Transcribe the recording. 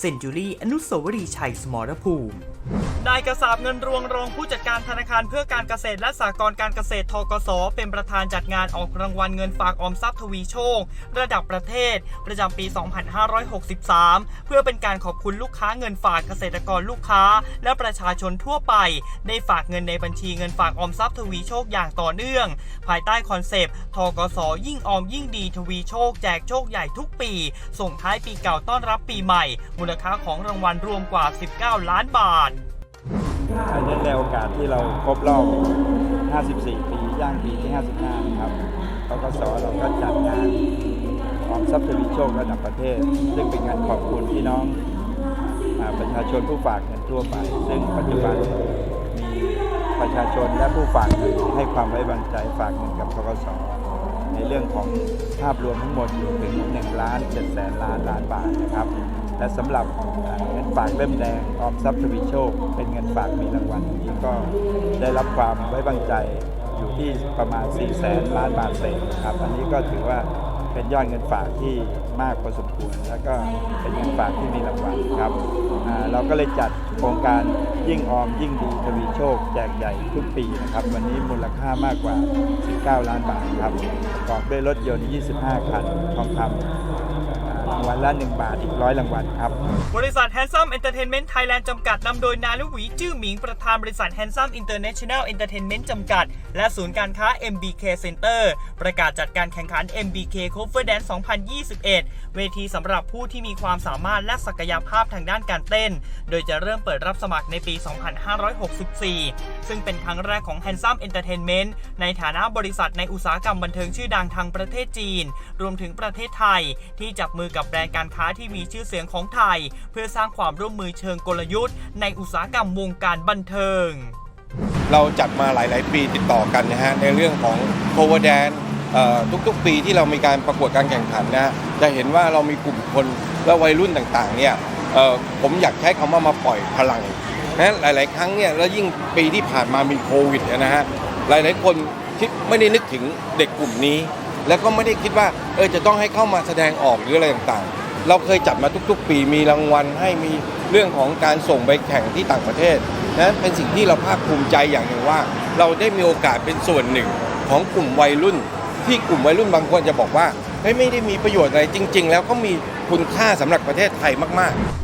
เซนจูรี่อนุสาวรีย์ชัยสมรภูมินายกษาบเงินรวงรองผู้จัดการธนาคารเพื่อการเกษตรและสหกรณ์การเกษตรทกส เป็นประธานจัดงานออกรางวัลเงินฝากออมทรัพย์ทวีโชค ระดับประเทศ ประจำปี 2563 เพื่อเป็นการขอบคุณลูกค้าเงินฝากเกษตรกรลูกค้า และประชาชนทั่วไป ได้ฝากเงินในบัญชีเงินฝากออมทรัพย์ทวีโชคอย่างต่อเนื่อง ภายใต้คอนเซปต์ทกส ยิ่งออมยิ่งดีทวีโชค แจกโชคใหญ่ทุกปี ส่งท้ายปีเก่าต้อนรับปีใหม่มูลค่าของรางวัลรวมกว่า 19 ล้านบาทในในโอกาสที่เราครบรอบ 54 ปีย่างปีที่ 55 ครับกกสเราก็จัดงานออมทรัพย์ทวีโชคระดับประเทศ ซึ่งเป็นงานขอบคุณพี่น้องอประชาชนผู้ฝากเงินทั่วไป ซึ่งปัจจุบันมีประชาชนและผู้ฝากเงินให้ความไว้วางใจฝากเงินกับกกสในเรื่องของภาพรวมทั้งหมดอยู่ถึง1ล้าน7แสนล้านล้านบาทนะครับ และสำหรับเงินฝากเล่มแดงออมทรัพย์ทวีโชค เป็นเงินฝากมีรางวัลนี้ก็ได้รับความไว้วางใจอยู่ที่ประมาณ4แสนล้านบาทเศษครับอันนี้ก็ถือว่าเป็นยอดเงินฝากที่มากพอสมควร แล้วก็เป็นเงินฝากที่มีรางวัลครับเราก็เลยจัดโครงการยิ่งออมยิ่งดีทวีโชค แจกใหญ่ทุกปีนะครับ วันนี้มูลค่ามากกว่า 19 ล้านบาทครับประกอบด้วยรถยนต์ 25 คันทองคำ รางวัลละ 1 บาทอีกร้อยรางวัลครับ บริษัท Handsome Entertainment Thailand จำกัดนำโดยนาลุวีจื้อหมิงประธานบริษัท Handsome International Entertainment จำกัด และศูนย์การค้า MBK Center ประกาศจัดการแข่งขัน MBK Cover Dance 2021 เวทีสำหรับผู้ที่มีความสามารถและศักยภาพทางด้านการเต้น โดยจะเริ่มเปิดรับสมัครในปี 2564 ซึ่งเป็นครั้งแรกของ Handsome Entertainment ในฐานะบริษัทในอุตสาหกรรมบันเทิงชื่อดังทางประเทศจีน รวมถึงประเทศไทยที่จับมือกับแบรนด์การค้าที่มีชื่อเสียงของไทย เพื่อสร้างความร่วมมือเชิงกลยุทธ์ ในอุตสาหกรรมวงการบันเทิง เราจัดมาหลาย ๆ ปีติดต่อกันนะฮะในเรื่องของ cover dance ทุกๆ ปีที่เรามีการประกวดการแข่งขันนะจะเห็นว่าเรามีกลุ่มคนและวัยรุ่นต่าง ๆ เนี่ยผมอยากใช้คำว่ามาปล่อยพลังนะหลาย ๆ ครั้งเนี่ยแล้วยิ่งปีที่ผ่านมามีโควิดนยนะฮะหลาย ๆ คนคิดไม่ได้นึกถึงเด็กกลุ่มนี้ แล้วก็ไม่ได้คิดว่าเออจะต้องให้เข้ามาแสดงออกหรืออะไรต่างๆ เราเคยจัดมาทุกๆ ปีมีรางวัลให้มีเรื่องของการส่งไปแข่งที่ต่างประเทศนั้นเป็นสิ่งที่เราภาคภูมิใจอย่างหนึ่งว่า เราได้มีโอกาสเป็นส่วนหนึ่งของกลุ่มวัยรุ่น ที่กลุ่มวัยรุ่นบางคนจะบอกว่าเฮ้ยไม่ได้มีประโยชน์อะไรจริง ๆ แล้วก็มีคุณค่าสำหรับประเทศไทยมากๆ